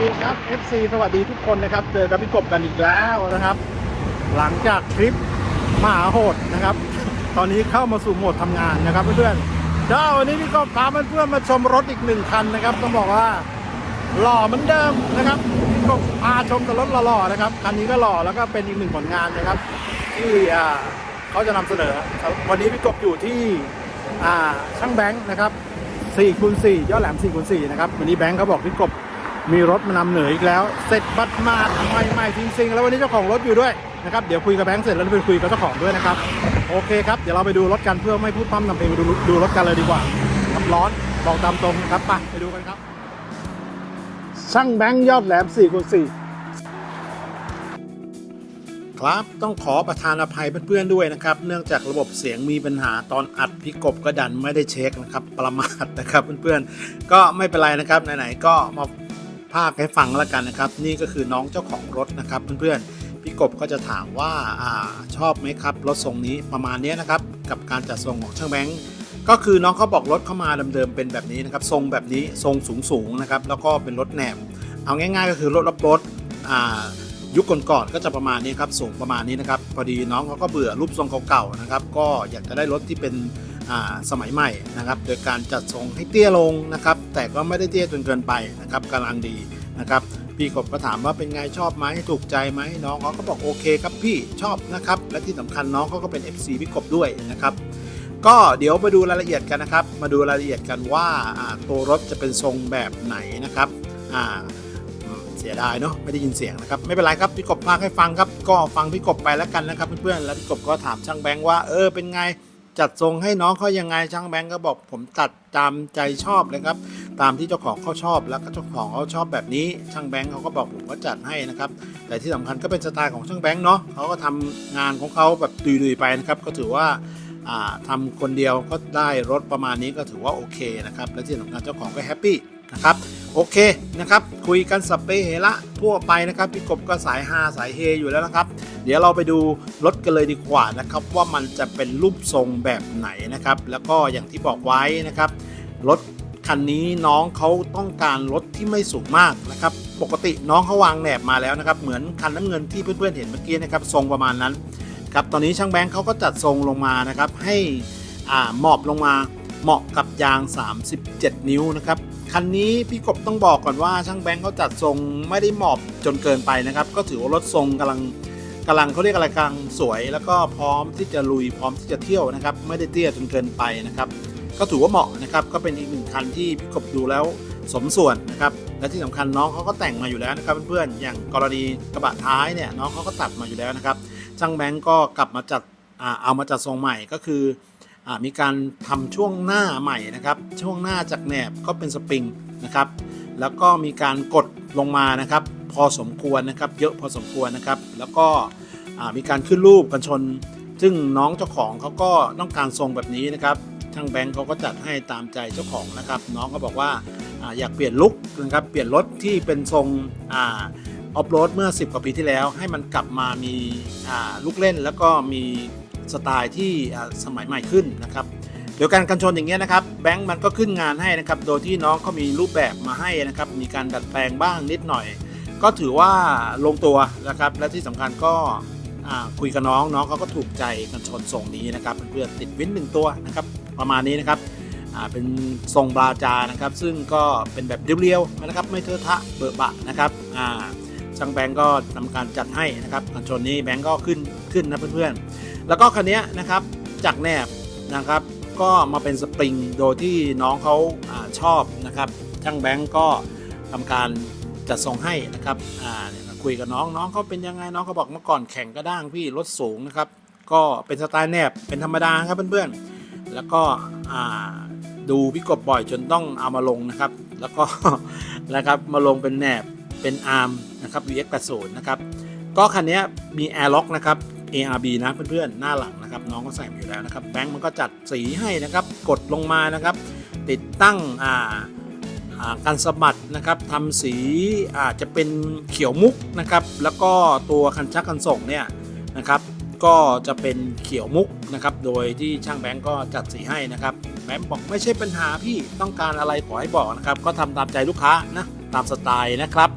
ดีครับ FC สวัสดีทุกคนนะครับ เจอกับพี่กบกันอีกแล้วนะครับ หลังจากคลิปมหาโหดนะครับ ตอนนี้เข้ามาสู่โหมดทำงานนะครับเพื่อนๆเจ้าวันนี้พี่กบพาเพื่อนๆมาชมรถอีกหนึ่งคันนะครับต้องบอกว่าหล่อเหมือนเดิมนะครับพี่กบพาชมแต่รถหล่อๆนะครับคันนี้ก็หล่อแล้วก็เป็นอีกหนึ่งผลงานนะครับที่เขาจะนำเสนอครับวันนี้พี่กบอยู่ที่ช่างแบงค์นะครับ4คูณ4ยอดแหลม4คูณ4นะครับวันนี้แบงค์เขาบอกพี่กบ มีรถมานำเหนืออีกแล้ว เสร็จบัดมาดใหม่ๆจริงๆ แล้ววันนี้เจ้าของรถอยู่ด้วยนะครับ เดี๋ยวคุยกับแบงค์เสร็จแล้วไปคุยกับเจ้าของด้วยนะครับ โอเคครับ เดี๋ยวเราไปดูรถกันเพื่อไม่พูดปั้มนำเพลงไปดูดูรถกันเลยดีกว่าครับร้อนบอกตามตรงนะครับไปไปดูกันครับ ช่างแบงค์ยอดแหลม4คูณ4ครับต้องขอประทานอภัยเพื่อนๆด้วยนะครับ เนื่องจากระบบเสียงมีปัญหาตอนอัดพี่กบก็ดันไม่ได้เช็คนะครับ ประมาทนะครับเพื่อนๆก็ไม่เป็นไรนะครับไหนๆก็มา ภาคให้ฟังแล้วกันนะครับ นี่ก็คือน้องเจ้าของรถนะครับเพื่อนๆพี่กบก็จะถามว่าอาชอบไหมครับรถทรงนี้ประมาณนี้นะครับกับการจัดทรงของช่างแบงค์ก็คือน้องเขาบอกรถเข้ามาเดิมๆเป็นแบบนี้นะครับทรงแบบนี้ทรงสูงๆนะครับแล้วก็เป็นรถแหนบเอาง่าย ๆ ก็คือรถรับรถยุคก่อนๆก็จะประมาณนี้ครับสูงประมาณนี้นะครับพอดีน้องเขาก็เบื่อรูปทรงเก่าๆนะครับก็อยากจะได้รถที่เป็น สมัยใหม่นะครับ โดยการจัดทรงให้เตี้ยลงนะครับ แต่ก็ไม่ได้เตี้ยจนเกินไปนะครับกำลังดีนะครับพี่กบก็ถามว่าเป็นไงชอบไหมถูกใจไหมน้องเขาก็บอกโอเคครับพี่ชอบนะครับ และที่สำคัญน้องเขาก็เป็น FC พี่กบด้วยนะครับ ก็เดี๋ยวมาดูรายละเอียดกันนะครับ มาดูรายละเอียดกันว่าตัวรถจะเป็นทรงแบบไหนนะครับเสียดายเนาะไม่ได้ยินเสียงนะครับไม่เป็นไรครับพี่กบพากให้ฟังครับก็ฟังพี่กบไปแล้วกันนะครับเพื่อนๆแล้วพี่กบก็ถามช่างแบงค์ว่าเออเป็นไง จัดทรงให้น้องเขายังไงช่างแบงค์ก็บอกผมตัดตามใจชอบเลยครับ ตามที่เจ้าของเขาชอบ แล้วก็เจ้าของเขาชอบแบบนี้ช่างแบงค์เขาก็บอกผมก็จัดให้นะครับ แต่ที่สำคัญก็เป็นสไตล์ของช่างแบงค์เนาะเขาก็ทำงานของเขาแบบดุยๆไปนะครับ ก็ถือว่าอ่าทำคนเดียวก็ได้รถประมาณนี้ก็ถือว่าโอเคนะครับ และที่สำคัญเจ้าของก็แฮปปี้นะครับ โอเคนะครับ คุยกันสเปเฮระทั่วไปนะครับ พี่กบก็สายฮาสายเฮอยู่แล้วนะครับ เดี๋ยวเราไปดูรถกันเลยดีกว่านะครับ ว่ามันจะเป็นรูปทรงแบบไหนนะครับ แล้วก็อย่างที่บอกไว้นะครับรถคันนี้น้องเขาต้องการรถที่ไม่สูงมากนะครับ ปกติน้องเขาวางแหนบมาแล้วนะครับ เหมือนคันน้ำเงินที่เพื่อนๆเห็นเมื่อกี้นะครับ ทรงประมาณนั้นครับตอนนี้ช่างแบงค์เขาก็จัดทรงลงมานะครับ ให้อ่าหมอบลงมาเหมาะกับยาง 37 นิ้วนะครับ คันนี้พี่กบต้องบอกก่อนว่าช่างแบงค์เขาจัดทรงไม่ได้หมอบจนเกินไปนะครับ ก็ถือว่ารถทรงกำลังกำลังเขาเรียกอะไรกำลังสวย แล้วก็พร้อมที่จะลุยพร้อมที่จะเที่ยวนะครับ ไม่ได้เตี้ยจนเกินไปนะครับ ก็ถือว่าเหมาะนะครับ ก็เป็นอีกหนึ่งคันที่พี่กบดูแล้วสมส่วนนะครับและที่สำคัญน้องเขาก็แต่งมาอยู่แล้วนะครับเพื่อนๆอย่างกรณีกระบะท้ายเนี่ยน้องเขาก็ตัดมาอยู่แล้วนะครับช่างแบงก์ก็กลับมาจัดเอามาจัดทรงใหม่ก็คือ มีการทำช่วงหน้าใหม่นะครับ ช่วงหน้าจากแหนบก็เป็นสปริงนะครับ แล้วก็มีการกดลงมานะครับ พอสมควรนะครับ เยอะพอสมควรนะครับ แล้วก็มีการขึ้นรูปกันชน ซึ่งน้องเจ้าของเขาก็ต้องการทรงแบบนี้นะครับช่างแบงก์เขาก็จัดให้ตามใจเจ้าของนะครับ น้องก็บอกว่าอยากเปลี่ยนลุคนะครับ เปลี่ยนรถที่เป็นทรงออฟโรดเมื่อ 10 กว่าปีที่แล้ว ให้มันกลับมามีลูกเล่นแล้วก็มี สไตล์ที่สมัยใหม่ขึ้นนะครับโดยการกันชนอย่างเงี้ยนะครับแบงค์มันก็ขึ้นงานให้นะครับโดยที่น้องเขามีรูปแบบมาให้นะครับมีการดัดแปลงบ้างนิดหน่อย ก็ถือว่าลงตัวนะครับและที่สำคัญก็คุยกับน้องน้องเขาก็ถูกใจกันชนทรงนี้นะครับเพื่อนติดวินหนึ่งตัวนะครับประมาณนี้นะครับเป็นทรงบราจานะครับ ซึ่งก็เป็นแบบเรียวๆนะครับไม่เทอะทะเบอะบะนะครับช่างแบงก์ก็ทำการจัดให้นะครับกันชนนี้แบงก์ก็ขึ้นขึ้นนะเพื่อนๆ แล้วก็คันนี้นะครับจากแนบนะครับก็มาเป็นสปริงโดยที่น้องเขาอาชอบนะครับช่างแบงก์ก็ทำการจัดทรงให้นะครับอ่าเนี่ยคุยกับน้องน้องเขาเป็นยังไงน้องเขาบอกเมื่อก่อนแข่งกระด้างพี่รถสูงนะครับก็เป็นสไตล์แนบเป็นธรรมดาครับเพื่อนๆแล้วก็อ่าดูพี่กบบ่อยจนต้องเอามาลงนะครับ แล้วก็นะครับมาลงเป็นแหนบเป็นอาร์มนะครับ VX80 นะครับ ก็คันนี้มี Airlock นะครับ ARB นะเพื่อนๆ หน้าหลังนะครับน้องก็ใส่มาอยู่แล้วนะครับแบงค์มันก็จัดสีให้นะครับกดลงมานะครับ ติดตั้งอ่าการสะบัดนะครับทำสีอาจจะเป็นเขียวมุกนะครับ แล้วก็ตัวคันชักคันส่งเนี่ยนะครับก็จะเป็นเขียวมุกนะครับ โดยที่ช่างแบงก์ก็จัดสีให้นะครับ แบงก์บอกไม่ใช่ปัญหาพี่ต้องการอะไรขอให้บอกนะครับ ก็ทำตามใจลูกค้านะตามสไตล์นะครับ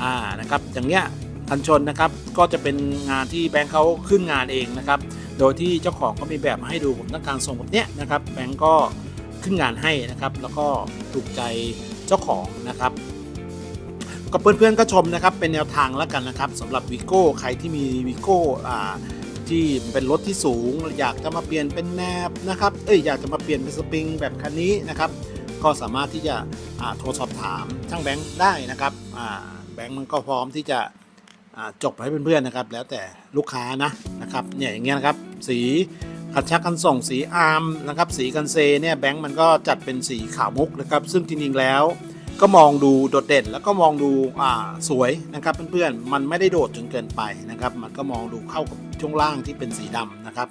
อ่านะครับ อย่างเงี้ย คันชนนะครับ ก็จะเป็นงานที่แบงค์เขาขึ้นงานเองนะครับ โดยที่เจ้าของก็มีแบบมาให้ดูผมต้องการส่งแบบเนี้ยนะครับ แบงค์ก็ขึ้นงานให้นะครับ แล้วก็ถูกใจเจ้าของนะครับก็เพื่อนๆก็ชมนะครับเป็นแนวทางแล้วกันนะครับสำหรับวิโก้ใครที่มีวิโก้อ่าที่เป็นรถที่สูง อยากจะมาเปลี่ยนเป็นแนบนะครับเอ้ยอยากจะมาเปลี่ยนเป็นสปริงแบบคันนี้นะครับ ก็สามารถที่จะโทรสอบถามช่างแบงค์ได้นะครับแบงค์มันก็พร้อมที่จะ จบให้เพื่อนๆนะครับ แล้วแต่ลูกค้านะนะครับเนี่ยอย่างเงี้ยนะครับ สีคันชักคันส่งสีอาร์มนะครับ สีกันเซเนี่ยแบงค์มันก็จัดเป็นสีขาวมุกนะครับ ซึ่งจริงๆแล้วก็มองดูโดดเด่นแล้วก็มองดูอ่าสวยนะครับเพื่อนๆ มันไม่ได้โดดจนเกินไปนะครับ มันก็มองดูเข้ากับช่วงล่างที่เป็นสีดำนะครับ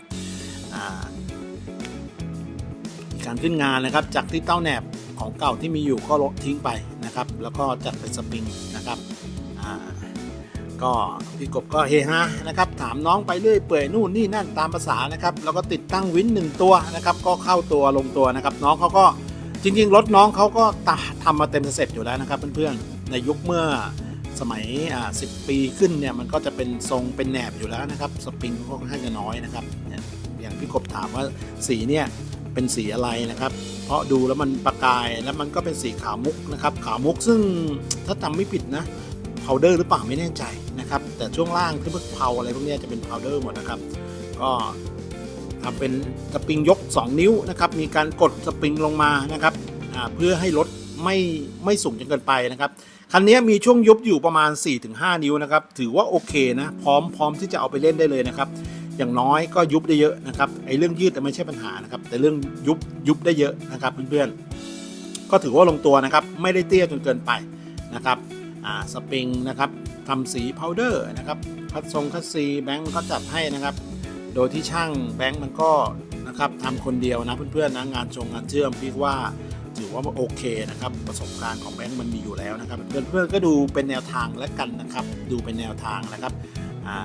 การขึ้นงานนะครับ จากที่เต้าแหนบของเก่าที่มีอยู่ก็ลดทิ้งไปนะครับ แล้วก็จัดเป็นสปริงนะครับอ่า ก็พี่กบก็เฮฮานะครับ ถามน้องไปเรื่อยเปื่อยนู่นนี่นั่นตามภาษานะครับ แล้วก็ติดตั้งวินหนึ่งตัวนะครับ ก็เข้าตัวลงตัวนะครับ น้องเขาก็จริงๆ รถน้องเขาก็ตาทำมาเต็มเสร็จอยู่แล้วนะครับเพื่อนๆ ในยุคเมื่อสมัยอ่าสิปีขึ้นเนี่ยมันก็จะเป็นทรงเป็นแหนบอยู่แล้วนะครับ สปริงก็ค่อนข้างจะน้อยนะครับ อย่างพี่กบถามว่าสีเนี่ยเป็นสีอะไรนะครับ เพราะดูแล้วมันประกายแล้วมันก็เป็นสีขาวมุกนะครับ ขาวมุกซึ่งถ้าจำไม่ผิดนะ พาวเดอร์หรือเปล่าไม่แน่ใจนะครับ แต่ช่วงล่างที่พวกเพาอะไรพวกนี้จะเป็นพาวเดอร์หมดนะครับ ก็ทำเป็นสปริงยก 2 นิ้วนะครับ มีการกดสปริงลงมานะครับเพื่อให้รถไม่ไม่สูงจนเกินไปนะครับ คันนี้มีช่วงยุบอยู่ประมาณ 4-5 นิ้วนะครับ ถือว่าโอเคนะ พร้อมพร้อมที่จะเอาไปเล่นได้เลยนะครับ อย่างน้อยก็ยุบได้เยอะนะครับ ไอ้เรื่องยืดแต่ไม่ใช่ปัญหานะครับ แต่เรื่องยุบยุบได้เยอะนะครับเพื่อนๆ ก็ถือว่าลงตัวนะครับ ไม่ได้เตี้ยจนเกินไปนะครับ อ่าสปริงนะครับทำสีพาวเดอร์นะครับพัดทรงคัสซีแบงก์ก็จัดให้นะครับ โดยที่ช่างแบงก์มันก็นะครับทำคนเดียวนะเพื่อนๆนะงานชงงานเชื่อมพี่ว่าถือว่าโอเคนะครับประสบการณ์ของแบงก์มันมีอยู่แล้วนะครับเพื่อนๆก็ดูเป็นแนวทางแล้วกันนะครับ ดูเป็นแนวทางนะครับอ่า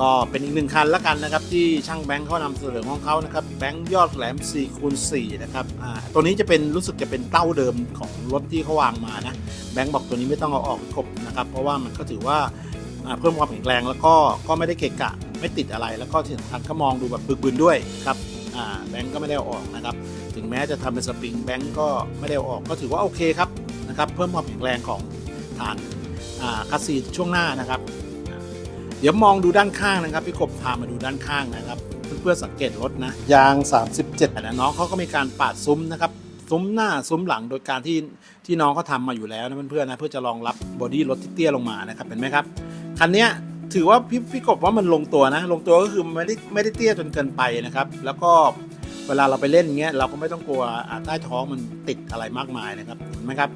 ก็เป็นอีกหนึ่งคันแล้วกันนะครับที่ช่างแบงก์เขานำเสนอของเขานะครับแบงก์ยอดแหลม4คูณ4นะครับอ่าตัวนี้จะเป็นรู้สึกจะเป็นเต้าเดิมของรถที่เขาวางมานะแบงก์บอกตัวนี้ไม่ต้องเอาออกครบนะครับเพราะว่ามันก็ถือว่าเพิ่มความแข็งแรงแล้วก็ก็ไม่ได้เกะกะไม่ติดอะไร แล้วก็ที่สำคัญก็มองดูแบบบึกบึนด้วยครับอ่าแบงก์ก็ไม่ได้อออกนะครับถึงแม้จะทำเป็นสปริงแบงก์ก็ไม่ได้ออกก็ถือว่าโอเคครับนะครับเพิ่มความแข็งแรงของฐานอ่าคัสซีช่วงหน้านะครับ เดี๋ยวมองดูด้านข้างนะครับพี่กบพามาดูด้านข้างนะครับเพื่อๆสังเกตรถนะยาง 37นะน้องเขาก็มีการปาดซุ้มนะครับซุ้มหน้าซุ้มหลังโดยการที่ที่น้องเขาทำมาอยู่แล้วนะเพื่อนๆนะเพื่อจะรองรับบอดี้รถที่เตี้ยลงมานะครับเห็นไหมครับคันเนี้ยถือว่าพี่พี่กบว่ามันลงตัวนะ ลงตัวก็คือมันไม่ได้ไม่ได้เตี้ยจนเกินไปนะครับ แล้วก็เวลาเราไปเล่นอย่างเงี้ยเราก็ไม่ต้องกลัวอ่าใต้ท้องมันติดอะไรมากมายนะครับเห็นไหมครับ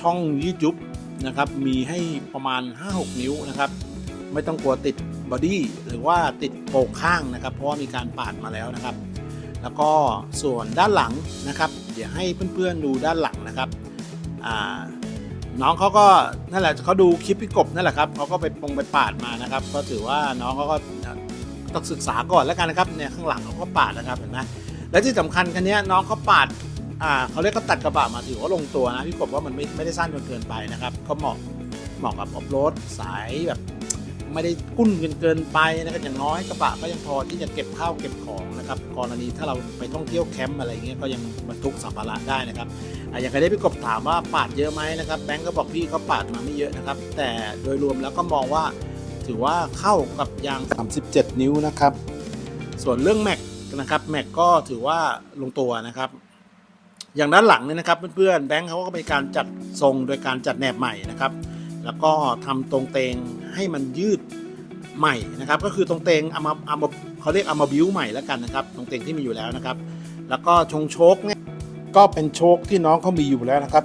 ช่องยืดยุบนะครับมีให้ประมาณ 5-6 นิ้วนะครับ ไม่ต้องกลัวติดบอดี้หรือว่าติดโป่งข้างนะครับ เพราะว่ามีการปาดมาแล้วนะครับ แล้วก็ส่วนด้านหลังนะครับ เดี๋ยวให้เพื่อนๆดูด้านหลังนะครับน้องเขาก็นั่นแหละเขาดูคลิปพี่กบนั่นแหละครับเขาก็ไปปงไปปาดมานะครับ ก็ถือว่าน้องเขาก็ต้องศึกษาก่อนแล้วกันนะครับเนี่ยข้างหลังเขาก็ปาดนะครับเห็นไหมและที่สำคัญคันนี้น้องเขาปาดอ่าเขาเรียกเขาตัดกระบะมาถือว่าลงตัวนะพี่กบว่ามันไม่ไม่ได้สั้นจนเกินไปนะครับก็เหมาะเหมาะกับออฟโรดสายแบบ ไม่ได้กุ้นเกินเกินไปนะครับอย่างน้อยกระบะก็ยังพอที่จะเก็บข้าวเก็บของนะครับกรณีถ้าเราไปท่องเที่ยวแคมป์อะไรเงี้ยก็ยังบรรทุกสัมภาระได้นะครับอย่างใครได้พี่กบถามว่าปาดเยอะไหมนะครับแบงก์ก็บอกพี่เขาปาดมาไม่เยอะนะครับ แต่โดยรวมแล้วก็มองว่าถือว่าเข้ากับยาง 37 นิ้วนะครับ ส่วนเรื่องแม็กนะครับแม็กก็ถือว่าลงตัวนะครับอย่างด้านหลังเนี่ยนะครับเพื่อนๆแบงก์เขาก็มีการจัดทรงโดยการจัดแหนบใหม่นะครับ แล้วก็ทำตรงเตงให้มันยืดใหม่นะครับ ก็คือตรงเตงเอามาเอามาเขาเรียกเอามาบิวใหม่แล้วกันนะครับ ตรงเตงที่มีอยู่แล้วนะครับ แล้วก็ชงโชคเนี่ยก็เป็นโชคที่น้องเขามีอยู่แล้วนะครับ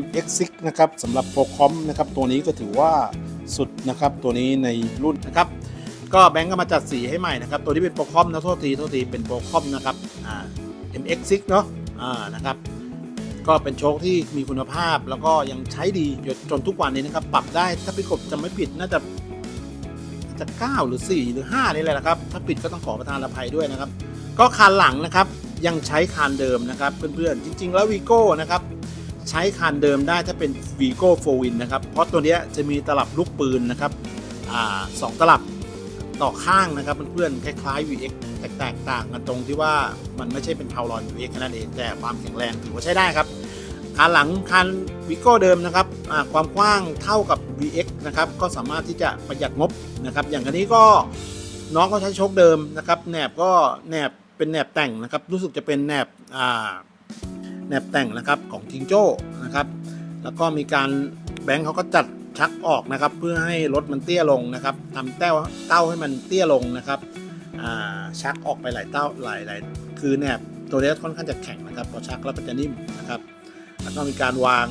MX6 นะครับสำหรับโปรคอมนะครับตัวนี้ก็ถือว่าสุดนะครับตัวนี้ในรุ่นนะครับ ก็แบงก์ก็มาจัดสีให้ใหม่นะครับ ตัวที่เป็นโปรคอมนะโทษทีโทษทีเป็นโปรคอมนะครับอ่า MX6 เนาะอ่านะครับ ก็เป็นโชคที่มีคุณภาพแล้วก็ยังใช้ดีจนทุกวันนี้นะครับ ปรับได้ถ้าพี่กบจำไม่ผิดน่าจะจะ 9 หรือ 4 หรือ 5 นี่แหละครับ ถ้าผิดก็ต้องขอประทานอภัยด้วยนะครับ ก็คานหลังนะครับยังใช้คานเดิมนะครับเพื่อนๆ จริง ๆ แล้ววีโก้นะครับใช้คันเดิมได้ถ้าเป็น Vigo 4 Win นนะครับ เพราะตัวนี้จะมีตลับลูกปืนนะครับอสองตลับ ต่อข้างนะครับเพื่อนๆคล้ายๆ VX แตกแตกต่างกันตรงที่ว่ามันไม่ใช่เป็นพาวลอน VX นั้นเองแต่ความแข็งแรงถือว่าใช้ได้ครับคันหลังคัน Vigo เดิมนะครับความกว้างเท่ากับ VX นะครับก็สามารถที่จะประหยัดงบนะครับ อย่างอันนี้ก็น้องก็ใช้ชคเดิมนะครับแหนบก็แหนบเป็นแหนบแต่งนะครับ รู้สึกจะเป็นแหนบแหนบแต่งนะครับของทิงโจ้นะครับ แล้วก็มีการ บงค์เขาก็จัดชักออกนะครับ เพื่อให้รถมันเตี้ยลงนะครับทำเต้าเต้าให้มันเตี้ยลงนะครับชักออกไปหลายเต้าหลายหลายคือแหนบตัวนี้ค่อนข้างจะแข็งนะครับพอชักแล้วมันจะนิ่มนะครับแล้วก็มีการวาง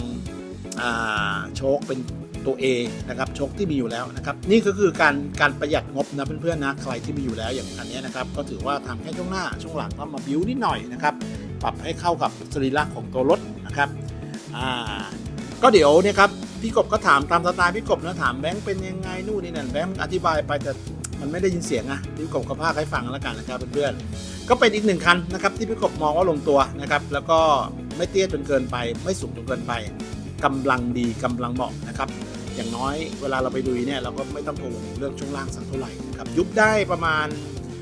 าโชคเป็นตัว A นะครับโชคที่มีอยู่แล้วนะครับ นี่ก็คือการการประหยัดงบนะเพื่อนๆนะใครที่มีอยู่แล้วอย่างคันนี้นะครับ ก็ถือว่าทำแค่ช่วงหน้าช่วงหลังก็มาบิ้วนิดหน่อยนะครับ ปรับให้เข้ากับสรีระของตัวรถนะครับก็เดี๋ยวเนี่ยครับ พี่กบก็ถามตามสไตล์พี่กบนะถามแบงค์เป็นยังไงนู่นนี่นั่นแบงค์อธิบายไปแต่มันไม่ได้ยินเสียงอะพี่กบก็พากให้ฟังแล้วกันนะครับเพื่อนๆก็เป็นอีกหนึ่งคันนะครับที่พี่กบมองว่าลงตัวนะครับแล้วก็ไม่เตี้ยจนเกินไป ไม่สูงจนเกินไปกำลังดีกำลังเหมาะนะครับอย่างน้อยเวลาเราไปดูเนี่ยเราก็ไม่ต้องกังวลเรื่องช่วงล่างสักเท่าไหร่นะครับยุบได้ประมาณ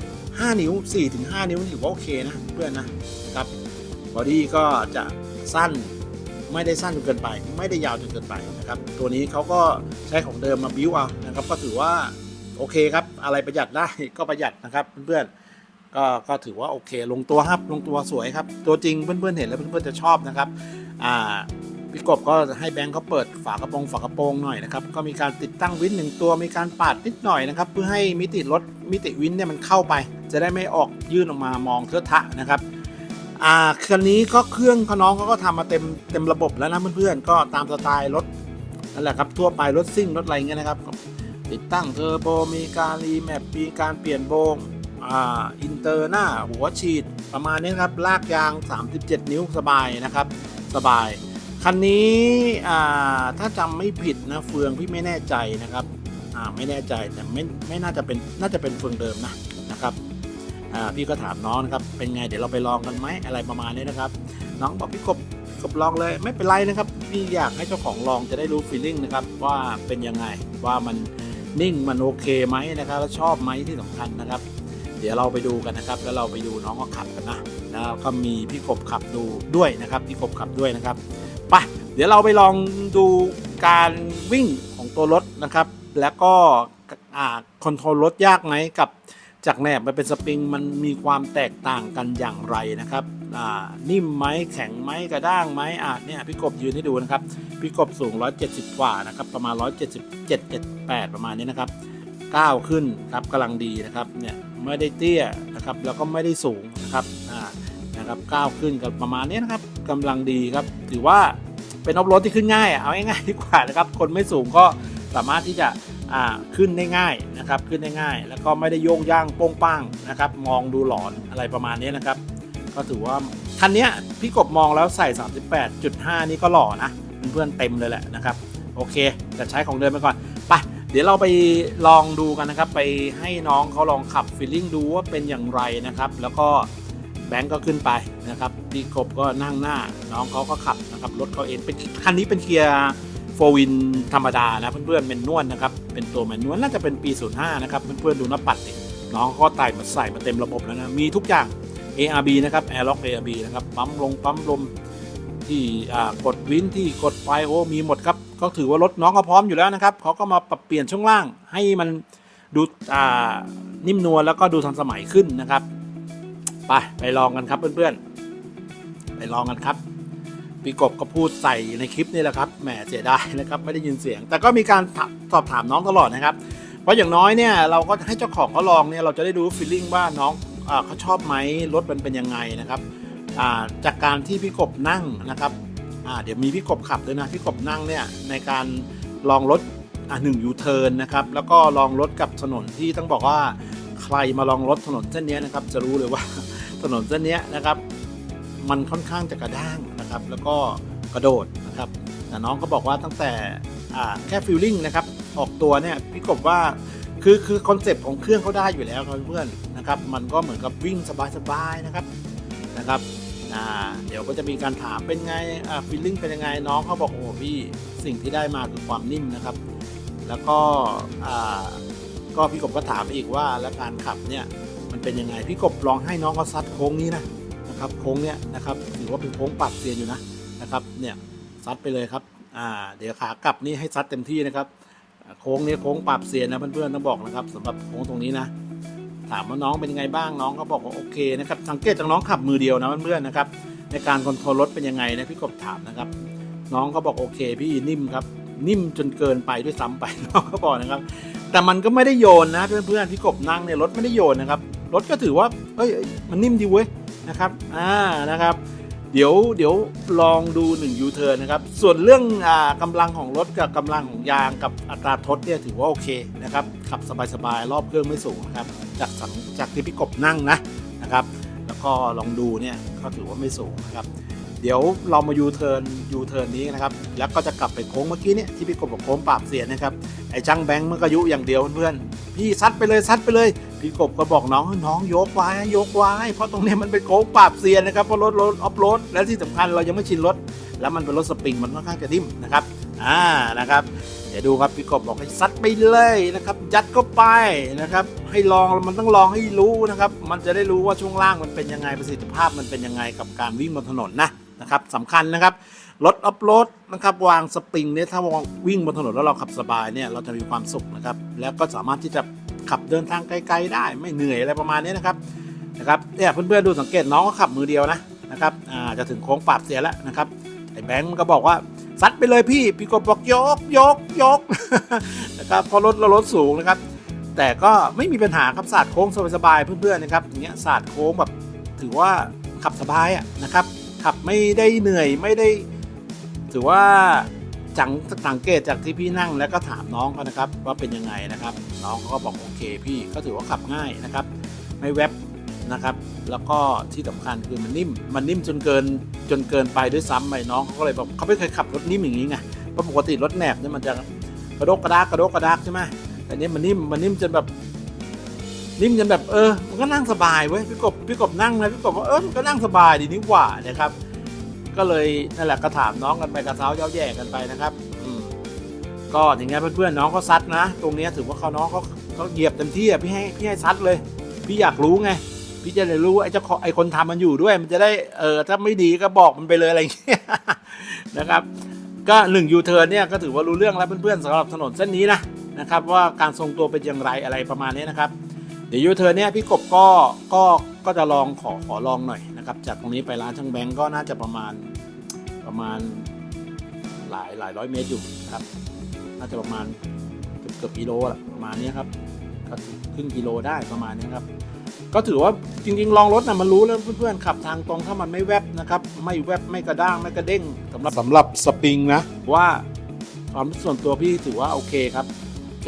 5 นิ้ว 4-5 นิ้วถือว่าโอเคนะเพื่อนนะนะครับบอดี้ก็จะสั้น ไม่ได้สั้นจนเกินไป ไม่ได้ยาวจนเกินไปนะครับตัวนี้เขาก็ใช้ของเดิมมาบิ้วเอานะครับก็ถือว่าโอเคครับอะไรประหยัดได้ก็ประหยัดนะครับเพื่อนๆก็ก็ถือว่าโอเค ลงตัวครับลงตัวสวยครับ ตัวจริงเพื่อนๆเห็นแล้วเพื่อนๆจะชอบนะครับอ่าพี่กบก็ให้แบงค์เขาเปิดฝากระโปรงฝากระโปรงหน่อยนะครับก็มีการติดตั้งวินหนึ่งตัวมีการปาดนิดหน่อยนะครับ เพื่อให้มิติรถมิติวินเนี่ยมันเข้าไป จะได้ไม่ออกยื่นออกมามองเทอะทะนะครับ อ่าคันนี้ก็เครื่องเขาน้องเขาก็ทำมาเต็มเต็มระบบแล้วนะเพื่อนๆก็ตามสไตล์รถนั่นแหละครับทั่วไปรถซิ่งรถอะไรเงี้ยนะครับ ติดตั้งเทอร์โบมีการรีแมปมีการเปลี่ยนโบงอ่าอินเตอร์หน้าหัวฉีดประมาณนี้ครับลากยาง 37 นิ้วสบายนะครับ สบาย คันนี้อ่าถ้าจำไม่ผิดนะเฟืองพี่ไม่แน่ใจนะครับอ่าไม่แน่ใจแต่ไม่ไม่น่าจะเป็นน่าจะเป็นเฟืองเดิมนะนะครับ พี่ก็ถามน้องนะครับ เป็นไงเดี๋ยวเราไปลองกันไหมอะไรประมาณนี้นะครับ น้องบอกพี่กบกบลองเลยไม่เป็นไรนะครับพี่อยากให้เจ้าของลองจะได้รู้ฟีลลิ่งนะครับว่าเป็นยังไงว่ามันนิ่งมันโอเคไหมนะครับแล้วชอบไหมที่สำคัญนะครับ เดี๋ยวเราไปดูกันนะครับ แล้วเราไปดูน้องก็ขับกันนะแล้วก็มีพี่กบขับดูด้วยนะครับพี่กบขับด้วยนะครับไปเดี๋ยวเราไปลองดูการวิ่งของตัวรถนะครับ แล้วก็คอนโทรลรถยากไหมกับ จากแหนบมาเป็นสปริงมันมีความแตกต่างกันอย่างไรนะครับนิ่มไหมแข็งไหมกระด้างไหมอะเนี่ยพี่กบยืนให้ดูนะครับพี่กบสูง 170 กว่านะครับประมาณ 177 78 ประมาณนี้นะครับก้าวขึ้นครับกำลังดีนะครับเนี่ยไม่ได้เตี้ยนะครับแล้วก็ไม่ได้สูงนะครับอ่านะครับก้าวขึ้นกับประมาณนี้นะครับกำลังดีครับถือว่าเป็นออฟโรดที่ขึ้นง่ายเอาง่ายๆดีกว่านะครับคนไม่สูงก็สามารถที่จะ ขึ้นได้ง่ายนะครับขึ้นได้ง่าย แล้วก็ไม่ได้โยงย่างโป้งป้างนะครับ มองดูหลอนอะไรประมาณนี้นะครับ ก็ถือว่าคันนี้พี่กบมองแล้วใส่ 38.5 นี่ก็หล่อนะเพื่อนๆเต็มเลยแหละนะครับ โอเค แต่ใช้ของเดิมไปก่อนไปเดี๋ยวเราไปลองดูกันนะครับ ไปให้น้องเขาลองขับฟีลลิ่งดูว่าเป็นอย่างไรนะครับ แล้วก็แบงก์ก็ขึ้นไปนะครับพี่กบก็นั่งหน้า น้องเขาก็ขับนะครับรถเขาเองเป็นคันนี้เป็นเกียร์ โฟวินธรรมดานะเพื่อนๆเป็นนวลนะครับ เป็นตัวแมนนวลน่าจะเป็นปี 05 นะครับ เพื่อนๆดูน้าปัดดิน้องก็ไต่มาใส่มาเต็มระบบแล้วนะ มีทุกอย่าง ARB นะครับ Airlock ARB นะครับ ปั๊มลงปั๊มลมที่กดวินที่กดไฟโอมีหมดครับ ก็ถือว่ารถน้องก็พร้อมอยู่แล้วนะครับเขาก็มาปรับเปลี่ยนช่วงล่างให้มันดูนิ่มนวลแล้วก็ดูทันสมัยขึ้นนะครับ ไปไปลองกันครับเพื่อนๆ ไปลองกันครับ พี่กบก็พูดใส่ในคลิปนี่แหละครับแหมเสียดายนะครับไม่ได้ยินเสียง แต่ก็มีการสอบถามน้องตลอดนะครับ เพราะอย่างน้อยเนี่ยเราก็ให้เจ้าของเขาลองเนี่ยเราจะได้รู้ฟีลลิ่งว่าน้องอเขาชอบไหมรถมันเป็นยังไงนะครับจากการที่พี่กบนั่งนะครับเดี๋ยวมีพี่กบขับด้วยนะพี่กบนั่งเนี่ยในการลองรถหนึ่งยูเทิร์นนะครับแล้วก็ลองรถกับถนนที่ต้องบอกว่าใครมาลองรถถนนเส้นนี้นะครับจะรู้เลยว่าถนนเส้นนี้นะครับ มันค่อนข้างจะกระด้างนะครับ แล้วก็กระโดดนะครับแต่น้องก็บอกว่าตั้งแต่แค่ฟิลลิ่งนะครับออกตัวเนี่ยพี่กบว่าคือคือคอนเซปต์ของเครื่องเขาได้อยู่แล้วครับเพื่อนนะครับมันก็เหมือนกับวิ่งสบายๆนะครับนะครับเดี๋ยวก็จะมีการถามเป็นไงฟีลลิ่งเป็นยังไงน้องเขาบอกโอ้พี่สิ่งที่ได้มาคือความนิ่มนะครับ แล้วก็ก็พี่กบก็ถามอีกว่าแล้วการขับเนี่ยมันเป็นยังไงพี่กบลองให้น้องเขาซัดโค้งนี้นะ นะครับโค้งเนี้ยนะครับถือว่าเป็นโค้งปรับเซียนอยู่นะนะครับเนี่ยซัดไปเลยครับอ่าเดี๋ยวขากลับนี่ให้ซัดเต็มที่นะครับ โค้งนี้โค้งปรับเซียนนะเพื่อนๆต้องบอกนะครับสำหรับโค้งตรงนี้นะ ถามว่าน้องเป็นยังไงบ้างน้องก็บอกว่าโอเคนะครับสังเกตจากน้องขับมือเดียวนะเพื่อนๆนะครับในการคอนโทรลรถเป็นยังไงนะพี่กบถามนะครับ น้องเขาบอกโอเค พี่นิ่มครับนิ่มจนเกินไปด้วยซ้ำไปน้องเขาบอกนะครับ แต่มันก็ไม่ได้โยนนะเพื่อนๆพี่กบนั่งเนี่ยรถไม่ได้โยนนะครับรถก็ถือว่าเอ้ยมันนิ่มดีเว้ย นะครับอ่านะครับ เดี๋ยวเดี๋ยวลองดู1ยูเทิร์นนะครับ ส่วนเรื่องอากำลังของรถกับกำลังของยางกับอัตราทดเนี่ยถือว่าโอเคนะครับขับสบายๆรอบเครื่องไม่สูงนะครับจากสังจากที่พี่กบนั่งนะนะครับ แล้วก็ลองดูเนี่ยก็ถือว่าไม่สูงนะครับ ดี๋ยวเรามายูเทิร์นยูเทิร์นนี้นะครับ แล้วก็จะกลับไปโค้งเมื่อกี้เนี่ยที่พี่กบบอกโค้งปราบเสียนะครับไอ้จังแบงค์มันก็ยุอย่างเดียวเพื่อนพี่ซัดไปเลยซัดไปเลย พี่กบก็บอกน้องน้องยกไว้ยกไว้เพราะตรงนี้มันเป็นโค้งปราบเซียนะครับเพราะรถรถออฟโรดและที่สำคัญเรายังไม่ชินรถ แล้วมันเป็นรถสปริงมันค่อนข้างจะนิ่มนะครับอ่านะครับเดี๋ยวดูครับพี่กบบอกให้ซัดไปเลยนะครับยัดเข้าไปนะครับให้ลองมันต้องลองให้รู้นะครับ มันจะได้รู้ว่าช่วงล่างมันเป็นยังไงประสิทธิภาพมันเป็นยังไงกับการวิ่งบนถนนนะ นะครับสำคัญนะครับรถออฟโรดนะครับวางสปริงเนี่ยถ้าว,าวิ่งบนถนนแล้วเราขับสบายเนี่ยเราจะมีความสุขนะครับ แล้วก็สามารถที่จะขับเดินทางไกลๆได้ไม่เหนื่อยอะไรประมาณนี้นะครับนะครับเนี่ยเพื่อนๆดูสังเกตน้องก็ขับมือเดียวนะนะครับอ่าจะถึงโค้งปราบเสียแล้วนะครับไอ้แบงค์มันก็บอกว่าซัดไปเลยพี่พี่กบบอกยกยกยกนะครับพอรถเรารถสูงนะครับ แต่ก็ไม่มีปัญหาครับศาสตร์โค้งสบายๆเพื่อนๆนะครับอย่างเงี้ยศาสตร์โค้งแบบถือว่าขับสบายอะนะครับ ขับไม่ได้เหนื่อยไม่ได้ ถือว่าจังสังเกตจากที่พี่นั่งแล้วก็ถามน้องเขานะครับ ว่าเป็นยังไงนะครับ น้องเขาก็บอกโอเค พี่ก็ถือว่าขับง่ายนะครับ ไม่แวบนะครับ แล้วก็ที่สำคัญคือมันนิ่ม มันนิ่มจนเกินจนเกินไปด้วยซ้ำไปน้องเขาก็เลยบอกเขาไม่เคยขับรถนิ่มอย่างนี้ไงเพราะปกติรถแหนบเนี่ยมันจะกระดกกระดากกระดกกระดากใช่ไหมแต่นี้มันนิ่มมันนิ่มจนแบบ นิ่มจนแบบเออมันก็นั่งสบายเว้ยพี่กบพี่กบนั่งนะพี่กบว่าเออมันก็นั่งสบายดีนี่หว่านะครับ ก็เลยนั่นแหละก็ถามน้องกันไปกระเท้าเย้าแย่กันไปนะครับอืมก็อย่างเงี้ยเพื่อนๆน้องเขาซัดนะ ตรงเนี้ยถือว่าเขาน้องเขาเขาเหยียบเต็มที่อะพี่ให้พี่ให้ซัดเลย พี่อยากรู้ไง พี่จะได้รู้ว่าไอ้เจ้าของไอ้คนทำมันอยู่ด้วย มันจะได้เออถ้าไม่ดีก็บอกมันไปเลยอะไรอย่างเงี้ยนะครับ ก็หนึ่งยูเทิร์นเนี่ยก็ถือว่ารู้เรื่องแล้วเพื่อนๆสำหรับถนนเส้นนี้นะนะครับ ว่าการทรงตัวเป็นอย่างไรอะไรประมาณนี้นะครับ เดี๋ยวยูเทิร์นเนี่ยพี่กบก็ก็ก็จะลองขอขอลองหน่อยนะครับ จากตรงนี้ไปร้านช่างแบงก์ก็น่าจะประมาณประมาณหลายหลายร้อยเมตรอยู่นะครับ น่าจะประมาณเกือบเกือบกิโลแหละประมาณนี้ครับก็ครึ่งกิโลได้ประมาณนี้ครับ ก็ถือว่าจริงๆลองรถนะมันรู้แล้วเพื่อนๆขับทางตรงถ้ามันไม่แวบนะครับ ไม่แวบไม่กระด้างไม่กระเด้งสำหรับสำหรับสปริงนะว่าความส่วนตัวพี่ถือว่าโอเคครับ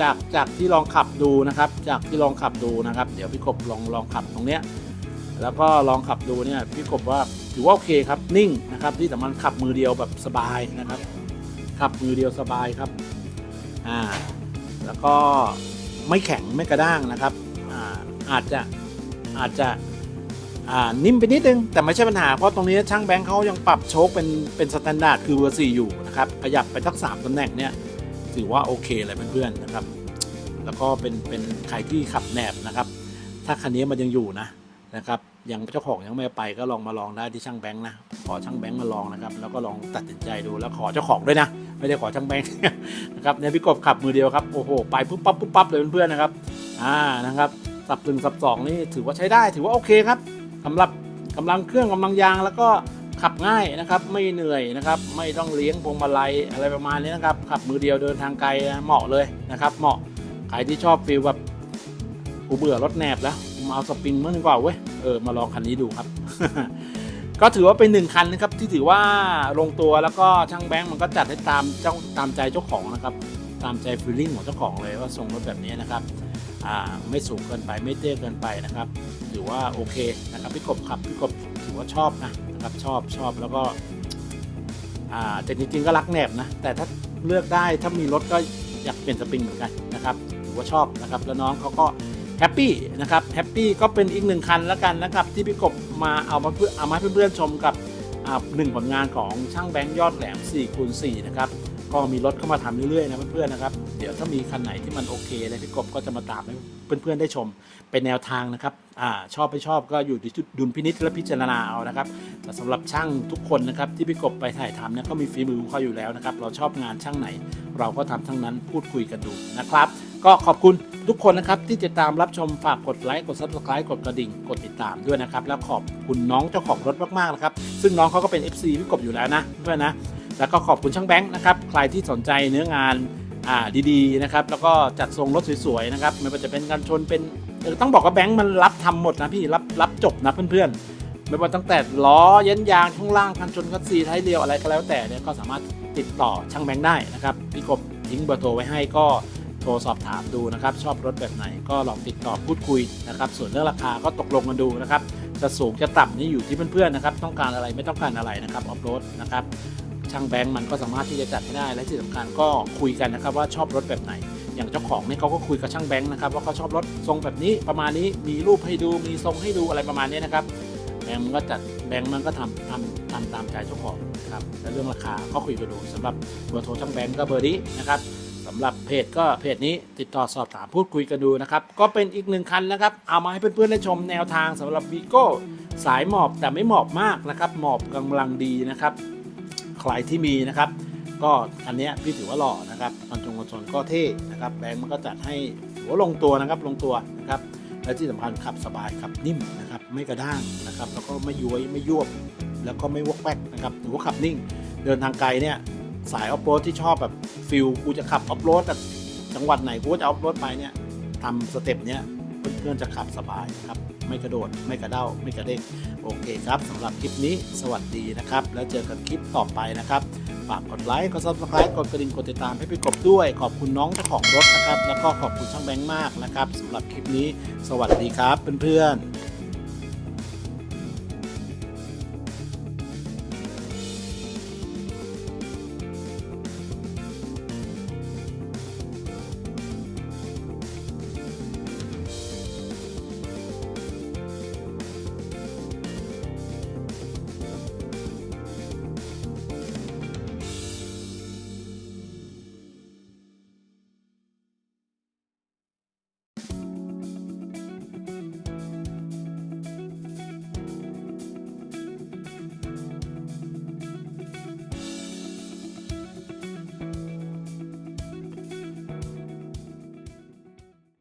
จากจากที่ลองขับดูนะครับ จากที่ลองขับดูนะครับ เดี๋ยวพี่กบลองลองขับตรงเนี้ยแล้วก็ลองขับดูเนี่ยพี่กบว่าถือว่าโอเคครับนิ่งนะครับ ที่สำคัญขับมือเดียวแบบสบายนะครับ ขับมือเดียวสบายครับอ่าแล้วก็ไม่แข็งไม่กระด้างนะครับอ่าอาจจะอาจจะอ่านิ่มไปนิดนึงแต่ไม่ใช่ปัญหาเพราะตรงนี้ช่างแบงค์เขายังปรับโชคเป็นเป็นสแตนดาร์ดคือเวอร์สี่อยู่นะครับขยับไปทักสามตำแหน่งเนี่ย ถือว่าโอเคเลยเพื่อนๆนะครับ แล้วก็เป็นเป็นใครที่ขับแหนบนะครับ ถ้าคันนี้มันยังอยู่นะนะครับยังเจ้าของยังไม่ไปก็ลองมาลองได้ที่ช่างแบงค์นะขอช่างแบงค์มาลองนะครับ แล้วก็ลองตัดสินใจดูแล้วขอเจ้าของด้วยนะ ไม่ได้ขอช่างแบงค์นะครับเนี่ยพี่กบขับมือเดียวครับโอ้โหไปปุ๊บปั๊บปุ๊บปั๊บเลยเพื่อนๆนะครับอ่านะครับสับหนึ่งสับสองนี่ถือว่าใช้ได้ ถือว่าโอเคครับสำหรับกำลังเครื่องกำลังยางแล้วก็ ขับง่ายนะครับไม่เหนื่อยนะครับไม่ต้องเลี้ยงพวงมาลัยอะไรประมาณนี้นะครับขับมือเดียวเดินทางไกลเหมาะเลยนะครับ เหมาะใครที่ชอบฟีลแบบกูเบื่อรถแหนบแล้วมาเอาสปริงมั่งดีกว่าเว้ยเออมาลองคันนี้ดูครับ ก็ถือว่าเป็นหนึ่งคันนะครับที่ถือว่าลงตัวแล้วก็ช่างแบงค์มันก็จัดให้ตามเจ้าตามใจเจ้าของนะครับตามใจฟีลลิ่งของเจ้าของเลยว่าทรงรถแบบนี้นะครับไม่สูงเกินไปไม่เตี้ยเกินไปนะครับ ถือว่าโอเคนะครับพี่กบขับพี่กบ ว่าชอบนะนะครับชอบชอบแล้วก็อ่าแต่จริงๆก็รักแหนบนะ แต่ถ้าเลือกได้ถ้ามีรถก็อยากเปลี่ยนสปริงเหมือนกันนะครับถือว่าชอบนะครับแล้วน้องเขาก็แฮปปี้นะครับแฮปปี้ก็เป็นอีกหนึ่งคันแล้วกันนะครับที่พี่กบมาเอามาเพื่อเอามาให้เพื่อนๆชมกับอ่าหนึ่งผลงานของช่างแบงค์ยอดแหลม4คูณ4นะครับ ก็มีรถเข้ามาทำเรื่อยๆนะเพื่อนๆนะครับ เดี๋ยวถ้ามีคันไหนที่มันโอเคเลยพี่กบก็จะมาตามให้เพื่อนๆได้ชม เป็นแนวทางนะครับอชอบไม่ชอบก็อยู่ที่ดุลพินิจและพิจารณาเอานะครับแต่สำหรับช่างทุกคนนะครับที่พี่กบไปถ่ายทำเนี่ยก็มีฝีมือของเขาอยู่แล้วนะครับ เราชอบงานช่างไหน เราก็ทำทั้งนั้นพูดคุยกันดูนะครับ ก็ขอบคุณทุกคนนะครับที่ติดตามรับชมฝากกดไลค์กด subscribe กดกระดิ่งกดติดตามด้วยนะครับแล้วขอบคุณน้องเจ้าของรถมากๆนะครับซึ่งน้องเขาก็เป็น FC พี่กบอยู่แล้วนะเพื่อนนะ แล้วก็ขอบคุณช่างแบงค์นะครับ ใครที่สนใจเนื้องานดีๆนะครับ แล้วก็จัดทรงรถสวยๆนะครับ ไม่ว่าจะเป็นการชนเป็นต้องบอกว่าแบงค์มันรับทำหมดนะพี่รับรับจบนะเพื่อนๆ ไม่ว่าตั้งแต่ล้อยันยางช่วงล่างคันชนคัสซีท้ายเรียวอะไรก็แล้วแต่เนี่ยก็สามารถติดต่อช่างแบงค์ได้นะครับพี่กบทิ้งเบอร์โทรไว้ให้ก็โทรสอบถามดูนะครับ ชอบรถแบบไหนก็ลองติดต่อพูดคุยนะครับ ส่วนเรื่องราคาก็ตกลงกันดูนะครับจะสูงจะต่ำนี่อยู่ที่เพื่อนๆนะครับ ต้องการอะไรไม่ต้องการอะไรนะครับออฟโรดนะครับ ช่างแบงค์มันก็สามารถที่จะจัดให้ได้และที่สำคัญก็คุยกันนะครับว่าชอบรถแบบไหน อย่างเจ้าของเนี่ยเขาก็คุยกับช่างแบงค์นะครับว่าเขาชอบรถทรงแบบนี้ประมาณนี้มีรูปให้ดูมีทรงให้ดูอะไรประมาณนี้นะครับแบงค์มันก็จัดแบงค์มันก็ทำทำทำตามใจเจ้าของนะครับและเรื่องราคาก็คุยกันดูสำหรับเบอร์โทรช่างแบงค์ก็เบอร์นี้นะครับสำหรับเพจก็เพจนี้ติดต่อสอบถามพูดคุยกันดูนะครับก็เป็นอีกหนึ่งคันนะครับเอามาให้เพื่อนๆได้ชมแนวทางสำหรับวีโก้สายหมอบแต่ไม่หมอบมากนะครับหมอบกำลังดีนะครับ ใครที่มีนะครับ ก็อันนี้พี่ถือว่าหล่อนะครับคอนจงคอนโซลก็เท่นะครับแบงค์มันก็จัดให้หัวลงตัวนะครับลงตัวนะครับและที่สำคัญขับสบายขับนิ่มนะครับไม่กระด้างนะครับแล้วก็ไม่ย้วยไม่ยวบแล้วก็ไม่วกแวกนะครับถือว่าขับนิ่ง เดินทางไกลเนี่ยสายออฟโรดที่ชอบแบบฟิลกูจะขับออฟโรดจังหวัดไหนกูจะออฟโรดไปเนี่ยทำสเต็ปเนี้ยเพื่อนๆจะขับสบายครับ ไม่กระโดด ไม่กระเด้า ไม่กระเด้งโอเคครับสำหรับคลิปนี้สวัสดีนะครับ แล้วเจอกันคลิปต่อไปนะครับฝากกดไลค์กดซับสไคร b ์กดกระดิ่งกดติดตามให้พี่กบด้วย ขอบคุณน้องเจ้าของรถนะครับ แล้วก็ขอบคุณช่างแบงค์มากนะครับสำหรับคลิปนี้ สวัสดีครับเพื่อนๆ